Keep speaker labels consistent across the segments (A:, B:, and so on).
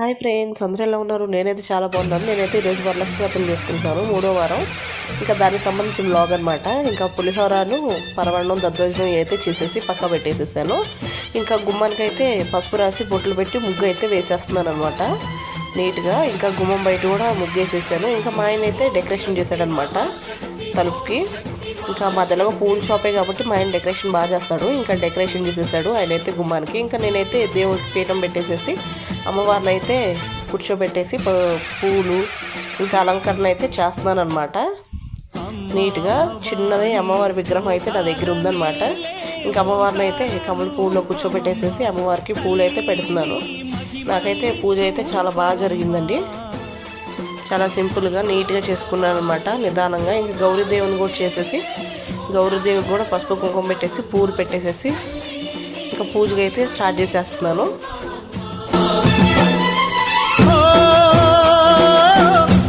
A: Hi friends అందరూ ఎలా ఉన్నారు? నేనైతే చాలా బాగున్నాను. నేనైతే ఈరోజు వరలక్ష్మి వ్రతం చేసుకుంటున్నాను మూడో వారం. ఇంకా దానికి సంబంధించిన బ్లాగ్ అనమాట ఇంకా పులిహోరను పరవణం దద్దోజనం అయితే చేసేసి పక్క పెట్టేసేసాను. ఇంకా గుమ్మానికి అయితే పసుపు రాసి బొట్లు పెట్టి ముగ్గు అయితే వేసేస్తున్నాను అనమాట నీట్గా ఇంకా గుమ్మం బయట కూడా ముగ్గు వేసేసాను ఇంకా మా ఆయన అయితే డెకరేషన్ చేశాడనమాట తలుపుకి. ఇంకా మధ్యలో పూల షాపే కాబట్టి మా ఆయన డెకరేషన్ బాగా చేస్తాడు. ఇంకా డెకరేషన్ చేసేసాడు. ఆయన అయితే గుమ్మానికి. ఇంకా నేనైతే దేవుడికి పీఠం పెట్టేసేసి అమ్మవారిని అయితే కూర్చోబెట్టేసి పూలు ఇంకా అలంకరణ అయితే చేస్తున్నాను అనమాట నీట్గా చిన్నది అమ్మవారి విగ్రహం అయితే నా దగ్గర ఉందన్నమాట. ఇంకా అమ్మవారిని అయితే కమల పూలో కూర్చోబెట్టేసేసి అమ్మవారికి పూలు అయితే పెడుతున్నాను. నాకైతే పూజ అయితే చాలా బాగా జరిగిందండి. చాలా సింపుల్గా నీట్గా చేసుకున్నాను అనమాట నిదానంగా ఇంకా గౌరీదేవుని కూడా చేసేసి గౌరీదేవికి కూడా పసుపు కుంకుమ పెట్టేసి పూలు పెట్టేసేసి ఇంకా పూజగా అయితే స్టార్ట్ చేసేస్తున్నాను.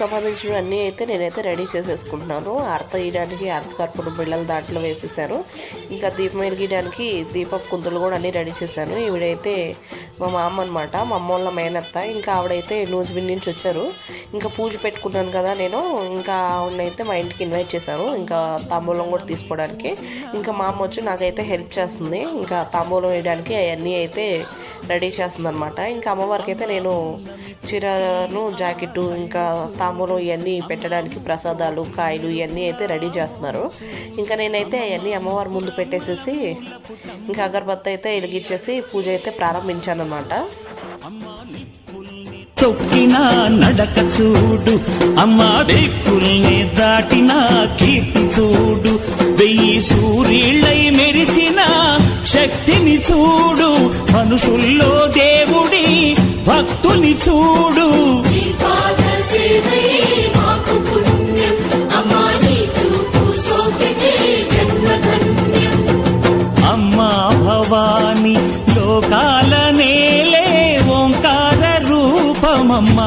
A: సంబంధించినవి అన్నీ అయితే నేనైతే రెడీ చేసేసుకుంటున్నాను. అర్త వేయడానికి అర్థ కర్పూరం బిళ్ళలు దాంట్లో వేసేసాను ఇంకా దీపం వెలిగించడానికి దీపం కుందులు కూడా అన్నీ రెడీ చేశాను. ఈవిడైతే మా మామ అనమాట మా అమ్మ వాళ్ళ మేనత్త. ఇంకా ఆవిడైతే నూజివీడ్ నుంచి వచ్చారు. ఇంకా పూజ పెట్టుకున్నాను కదా నేను. ఇంకా ఆవిడనైతే మా ఇంటికి ఇన్వైట్ చేశాను ఇంకా తాంబూలం కూడా తీసుకోవడానికి. ఇంకా మా అమ్మ వచ్చి నాకైతే హెల్ప్ చేస్తుంది. ఇంకా తాంబూలం వేయడానికి అవన్నీ అయితే రెడీ చేస్తుందనమాట ఇంకా అమ్మవారికి అయితే నేను చీరను జాకెట్ ఇంకా తాంబూలం ఇవన్నీ పెట్టడానికి ప్రసాదాలు కాయలు ఇవన్నీ అయితే రెడీ చేస్తున్నారు. ఇంకా నేనైతే అవన్నీ అమ్మవారి ముందు పెట్టేసేసి ఇంకా అగరబత్తి అయితే వెలిగించేసి పూజ అయితే ప్రారంభించాను అనమాట
B: తొక్కిన నడక చూడు. అమ్మా దిక్కుల్ని దాటిన కీర్తి చూడు. వెయ్యి సూర్యుళ్ళై మెరిసిన శక్తిని చూడు. మనుషుల్లో దేవుడి భక్తుని చూడు.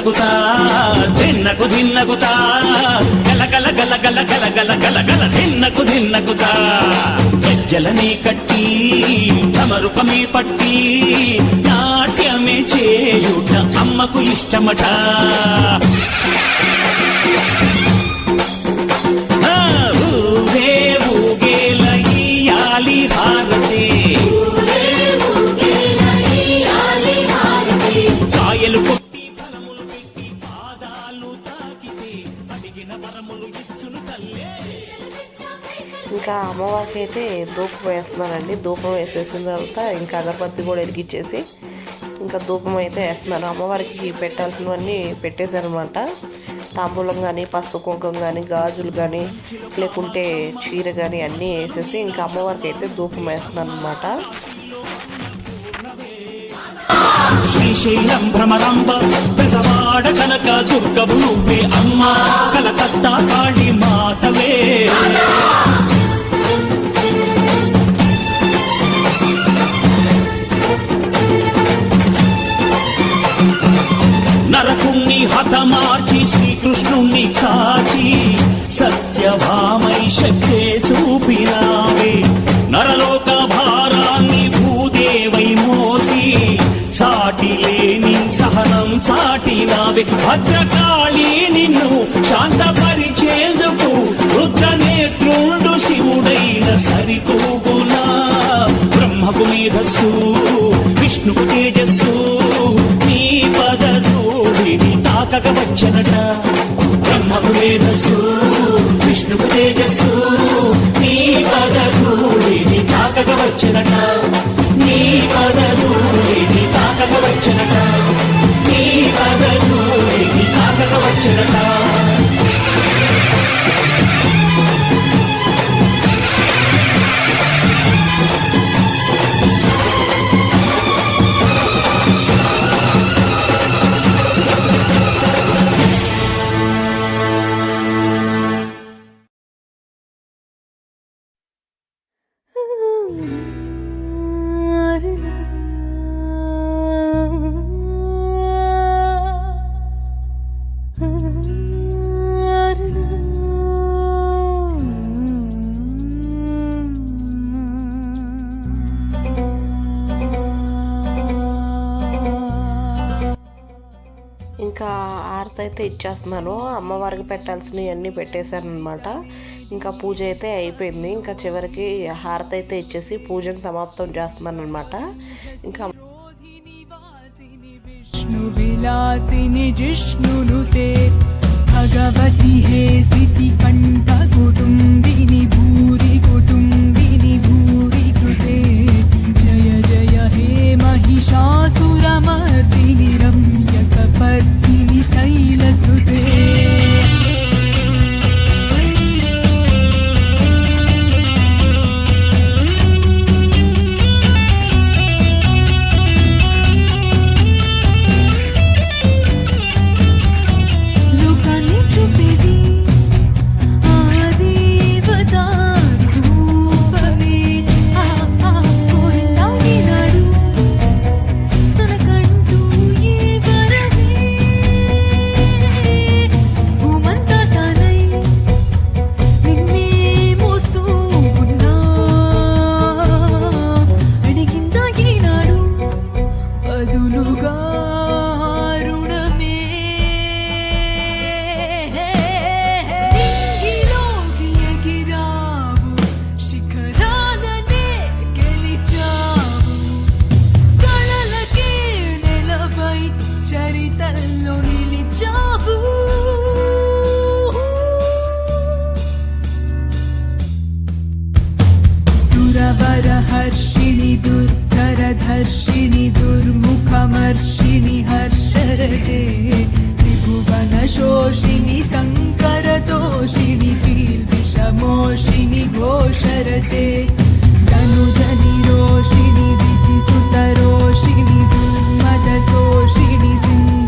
B: తిన్నగుతా తిన్నకు తిన్నగుతా గలగల గలగల గలగల గలగల తిన్నకు తిన్నగుతా జలమే కట్టి తమరుపమే పట్టి. నాట్యమే చేయుట అమ్మకు ఇష్టమట.
A: అమ్మవారికి అయితే ధూపం వేస్తున్నారండి. ధూపం వేసేసిన తర్వాత ఇంకా అగరబత్తి కూడా ఎరిగిచ్చేసి ఇంకా ధూపం అయితే వేస్తున్నారు. అమ్మవారికి పెట్టాల్సినవన్నీ పెట్టేశారనమాట తాంబూలం కానీ పసుపు కుంకుమ కానీ గాజులు కానీ లేకుంటే చీర కానీ అన్నీ వేసేసి ఇంకా అమ్మవారికి అయితే ధూపం వేస్తున్నాను అనమాట
B: శ్రీశైలం భ్రమరాంబ బెజవాడ కనక దుర్గవు నువ్వే అమ్మ. కలకత్తా కాళీ మాతవే. నరకుణ్ణి హతమార్చి శ్రీకృష్ణుణ్ణి కాచి సత్యభామై శక్తే చూపినావే నరలోక భారాన్ని భూదేవై మోసి చాటి లేని సహనం చాటినావే. భద్రకాళి నిన్ను నీకు తేజస్సు నీ పద ధూళిని తాకక వచ్చనట. నీ పద ధూళిని తాకక వచ్చనట. నీ పద ధూళిని తాకక వచ్చనట.
A: ఇంకా ఆరతి అయితే ఇచ్చేస్తున్నాను అమ్మవారికి పెట్టాల్సినవన్నీ పెట్టేశానమాట ఇంకా పూజ అయితే అయిపోయింది. ఇంకా చివరికి హారతి అయితే ఇచ్చేసి పూజను సమాప్తం చేస్తున్నాను అనమాట ఇంకా
C: విష్ణు విలాసిని జిష్ణును తే భగవతి హే సిటి కంఠ కుటుంబిని భూరి हर्षरभुवनशोषि हर्षरते त्रिभुवनशोषिणि शमो निघो घोषरते तनुजनिरोषिणि धनिरो दिति सुन्दरो धर्मोणि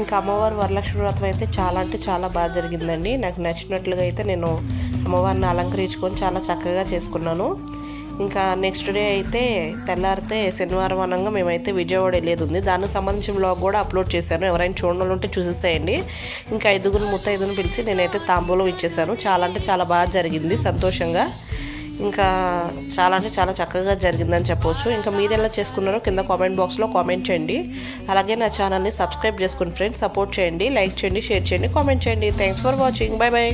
A: ఇంకా అమ్మవారి వరలక్ష్మి వ్రతం అయితే చాలా అంటే చాలా బాగా జరిగిందండి. నాకు నచ్చినట్లుగా అయితే నేను అమ్మవారిని అలంకరించుకొని చాలా చక్కగా చేసుకున్నాను. ఇంకా నెక్స్ట్ డే అయితే తెల్లారితే శనివారం అనంగా మేమైతే విజయవాడ వెళ్ళేది ఉంది దానికి సంబంధించిన బ్లాగ్ కూడా అప్లోడ్ చేశాను. ఎవరైనా చూడాలి ఉంటే చూసేసేయండి. ఇంకా ఐదుగురు ముత్తైదుని పిలిచి నేనైతే తాంబూలం ఇచ్చేసాను చాలా అంటే చాలా బాగా జరిగింది సంతోషంగా. ఇంకా చాలా అంటే చాలా చక్కగా జరిగిందని చెప్పొచ్చు. ఇంకా మీరు ఎలా చేసుకున్నారో కింద కామెంట్ బాక్స్లో కామెంట్ చేయండి. అలాగే నా ఛానల్ని సబ్స్క్రైబ్ చేసుకుని ఫ్రెండ్స్ సపోర్ట్ చేయండి. లైక్ చేయండి షేర్ చేయండి కామెంట్ చేయండి. Thanks for watching bye bye